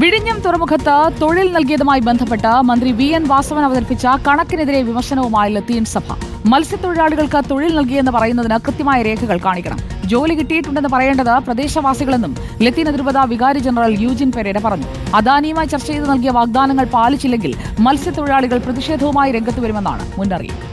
വിഴിഞ്ഞം തുറമുഖത്ത് തൊഴിൽ നൽകിയതുമായി ബന്ധപ്പെട്ട് മന്ത്രി വി എൻ വാസവൻ അവതരിപ്പിച്ച കണക്കിനെതിരെ വിമർശനവുമായി ലത്തീൻ സഭ. മത്സ്യത്തൊഴിലാളികൾക്ക് തൊഴിൽ നൽകിയെന്ന് പറയുന്നതിന് കൃത്യമായ രേഖകൾ കാണിക്കണം. ജോലി കിട്ടിയിട്ടുണ്ടെന്ന് പറയേണ്ടത് പ്രദേശവാസികളെന്നും ലത്തീൻ അതിരൂപത വികാരി ജനറൽ യൂജിൻ പെരേര പറഞ്ഞു. അദാനിയുമായി ചർച്ച ചെയ്ത് നൽകിയ വാഗ്ദാനങ്ങൾ പാലിച്ചില്ലെങ്കിൽ മത്സ്യത്തൊഴിലാളികൾ പ്രതിഷേധവുമായി രംഗത്ത് വരുമെന്നാണ് മുന്നറിയിപ്പ്.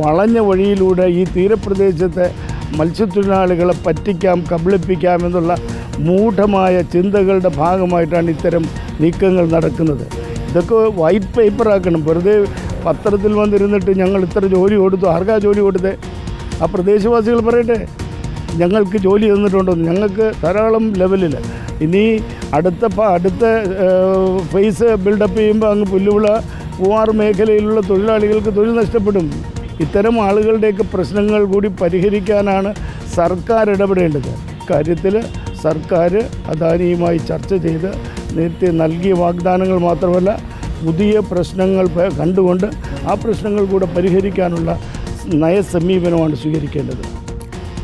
വളഞ്ഞ വഴിയിലൂടെ ഈ തീരപ്രദേശത്തെ മത്സ്യത്തൊഴിലാളികളെ പറ്റിക്കാം കബളിപ്പിക്കാം എന്നുള്ള മൂഢമായ ചിന്തകളുടെ ഭാഗമായിട്ടാണ് ഇത്തരം നീക്കങ്ങൾ നടക്കുന്നത്. ഇതൊക്കെ വൈറ്റ് പേപ്പറാക്കണം വെറുതെ പത്രത്തിൽ വന്നിരുന്നിട്ട് ഞങ്ങൾ ഇത്ര ജോലി കൊടുത്തു. ആർക്കാ ജോലി കൊടുത്തേ? ആ പ്രദേശവാസികൾ പറയട്ടെ. ഞങ്ങൾക്ക് ജോലി തന്നിട്ടുണ്ടോ? ഞങ്ങൾക്ക് ധാരാളം ലെവലിൽ ഇനി അടുത്ത അടുത്ത ഫേസ് ബിൽഡപ്പ് ചെയ്യുമ്പോൾ അങ്ങ് പുല്ലുവിള പൂവാർ മേഖലയിലുള്ള തൊഴിലാളികൾക്ക് തൊഴിൽ നഷ്ടപ്പെടും. ഇത്തരം ആളുകളുടെയൊക്കെ പ്രശ്നങ്ങൾ കൂടി പരിഹരിക്കാനാണ് സർക്കാർ ഇടപെടേണ്ടത്. കാര്യത്തിൽ സർക്കാർ അദാനിയുമായി ചർച്ച ചെയ്ത് നേരത്തെ നൽകിയ വാഗ്ദാനങ്ങൾ മാത്രമല്ല പുതിയ പ്രശ്നങ്ങൾ കണ്ടുകൊണ്ട് ആ പ്രശ്നങ്ങൾ കൂടെ പരിഹരിക്കാനുള്ള നയസമീപനമാണ് സ്വീകരിക്കേണ്ടത്.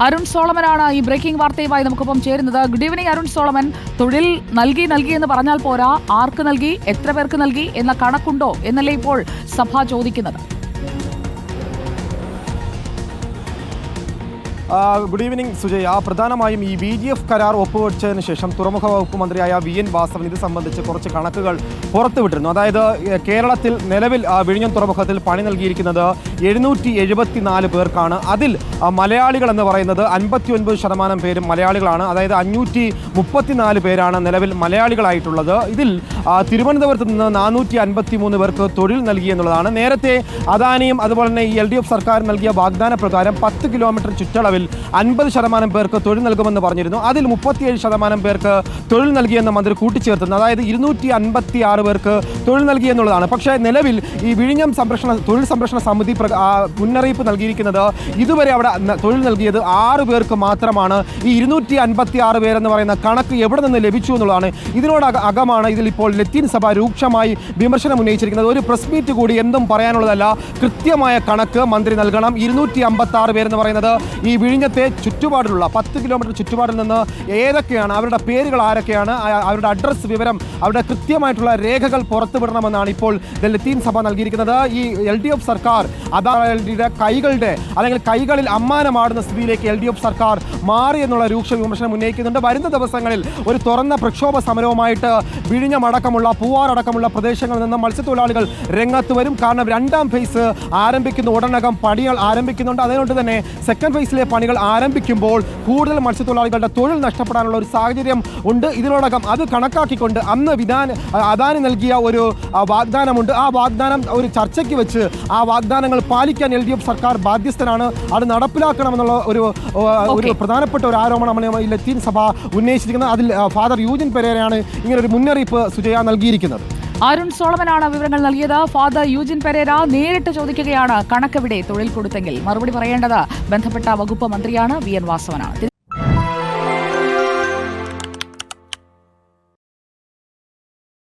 അരുൺ സോളമനാണ് ഈ ബ്രേക്കിംഗ് വാർത്തയുമായി നമുക്കൊപ്പം ചേരുന്നത്. Good evening Arun Solomon. തൊഴിൽ നൽകി നൽകി എന്ന് പറഞ്ഞാൽ പോരാ. ആർക്ക് നൽകി? എത്ര പേർക്ക് നൽകി? എന്ന കണക്കുണ്ടോ? എന്നല്ലേ ഇപ്പോൾ സഭ ചോദിക്കുന്നത്. Good evening Sujay. ആ പ്രധാനമായും ഈ ബി ജി എഫ് കരാർ ഒപ്പുവെച്ചതിന് ശേഷം തുറമുഖ വകുപ്പ് മന്ത്രിയായ വി എൻ വാസവൻ ഇത് സംബന്ധിച്ച് കുറച്ച് കണക്കുകൾ പുറത്തുവിട്ടിരുന്നു. അതായത് കേരളത്തിൽ നിലവിൽ വിഴിഞ്ഞം തുറമുഖത്തിൽ പണി നൽകിയിരിക്കുന്നത് എഴുന്നൂറ്റി എഴുപത്തിനാല് പേർക്കാണ്. അതിൽ മലയാളികൾ എന്ന് പറയുന്നത് അൻപത്തി ഒൻപത് ശതമാനം പേരും മലയാളികളാണ്. അതായത് അഞ്ഞൂറ്റി മുപ്പത്തിനാല് പേരാണ് നിലവിൽ മലയാളികളായിട്ടുള്ളത്. ഇതിൽ തിരുവനന്തപുരത്ത് നിന്ന് നാനൂറ്റി അൻപത്തി മൂന്ന് പേർക്ക് തൊഴിൽ നൽകി എന്നുള്ളതാണ്. നേരത്തെ അദാനിയും അതുപോലെ തന്നെ എൽ ഡി എഫ് സർക്കാർ നൽകിയ വാഗ്ദാന പ്രകാരം പത്ത് കിലോമീറ്റർ ചുറ്റളവിൽ അൻപത് ശതമാനം പേർക്ക് തൊഴിൽ നൽകുമെന്ന് പറഞ്ഞിരുന്നു. അതിൽ മുപ്പത്തിയേഴ് ശതമാനം പേർക്ക് തൊഴിൽ നൽകിയെന്ന് മന്ത്രി കൂട്ടിച്ചേർത്തുന്നു അതായത് ഇരുന്നൂറ്റി അൻപത്തി ആറ് പേർക്ക് തൊഴിൽ നൽകി എന്നുള്ളതാണ്. പക്ഷേ നിലവിൽ ഈ വിഴിഞ്ഞം സംരക്ഷണ തൊഴിൽ സംരക്ഷണ സമിതി മുന്നറിയിപ്പ് നൽകിയിരിക്കുന്നത് ഇതുവരെ അവിടെ തൊഴിൽ നൽകിയത് ആറ് പേർക്ക് മാത്രമാണ്. ഈ ഇരുന്നൂറ്റി അൻപത്തി ആറ് പേരെന്ന് പറയുന്ന കണക്ക് എവിടെ നിന്ന് ലഭിച്ചു എന്നുള്ളതാണ് ഇതിനോട് അക- അകമാണ് ഇതിൽ ഇപ്പോൾ ലത്തീൻ സഭ രൂക്ഷമായി വിമർശനം ഉന്നയിച്ചിരിക്കുന്നത്. ഒരു പ്രസ് മീറ്റ് കൂടി എന്തും പറയാനുള്ളതല്ല. കൃത്യമായ കണക്ക് മന്ത്രി നൽകണം. ഇരുന്നൂറ്റി അമ്പത്തി ആറ് പേരെന്ന് പറയുന്നത് ഈ വിഴിഞ്ഞത്തെ ചുറ്റുപാടിലുള്ള പത്ത് കിലോമീറ്റർ ചുറ്റുപാടിൽ നിന്ന് ഏതൊക്കെയാണ് അവരുടെ പേരുകൾ ആരൊക്കെയാണ് അവരുടെ അഡ്രസ്സ് വിവരം അവരുടെ കൃത്യമായിട്ടുള്ള രേഖകൾ പുറത്തുവിടണമെന്നാണ് ഇപ്പോൾ ലത്തീൻ സഭ നൽകിയിരിക്കുന്നത്. ഈ എൽ ഡി എഫ് സർക്കാർ അതായത് കൈകളുടെ അല്ലെങ്കിൽ കൈകളിൽ അമ്മാനമാടുന്ന സ്ഥിതിയിലേക്ക് എൽ ഡി എഫ് സർക്കാർ മാറി എന്നുള്ള രൂക്ഷ വിമർശനം ഉന്നയിക്കുന്നുണ്ട്. വരുന്ന ദിവസങ്ങളിൽ ഒരു തുറന്ന പ്രക്ഷോഭ സമരവുമായിട്ട് വിഴിഞ്ഞമടക്കമുള്ള പൂവാറടക്കമുള്ള പ്രദേശങ്ങളിൽ നിന്ന് മത്സ്യത്തൊഴിലാളികൾ രംഗത്ത് വരും. കാരണം രണ്ടാം ഫേസ് ആരംഭിക്കുന്ന ഉടനകം പണികൾ ആരംഭിക്കുന്നുണ്ട്. അതുകൊണ്ട് തന്നെ സെക്കൻഡ് ഫേസിലെ പണികൾ ആരംഭിക്കുമ്പോൾ കൂടുതൽ മത്സ്യത്തൊഴിലാളികളുടെ തൊഴിൽ നഷ്ടപ്പെടാനുള്ള ഒരു സാഹചര്യം ഉണ്ട്. ഇതിനോടകം അത് കണക്കാക്കിക്കൊണ്ട് അന്ന് വിധാന അദാനി നൽകിയ ഒരു വാഗ്ദാനമുണ്ട്. ആ വാഗ്ദാനം ഒരു ചർച്ചയ്ക്ക് വെച്ച് ആ വാഗ്ദാനങ്ങൾ പാലിക്കാൻ എൽ ഡി എഫ് സർക്കാർ ബാധ്യസ്ഥനാണ്. അത് നടപ്പിലാക്കണമെന്നുള്ള ഒരു ഒരു പ്രധാനപ്പെട്ട ഒരു ആരോപണമാണ് ലത്തീൻ സഭ ഉന്നയിച്ചിരിക്കുന്നത്. അതിൽ ഫാദർ യൂജിൻ പെരേരയാണ് ഇങ്ങനൊരു ഒരു മുന്നറിയിപ്പ് സുജയ നൽകിയിരിക്കുന്നത്. അരുൺ സോളമനാണ് വിവരങ്ങൾ നൽകിയത്. ഫാദർ യൂജിൻ പെരേര നേരിട്ട് ചോദിക്കുകയാണ് കണക്കെവിടെ തൊഴിൽ കൊടുത്തെങ്കിൽ. മറുപടി പറയേണ്ടത് ബന്ധപ്പെട്ട വകുപ്പ് മന്ത്രിയാണ് വി എൻ വാസവനാണ്.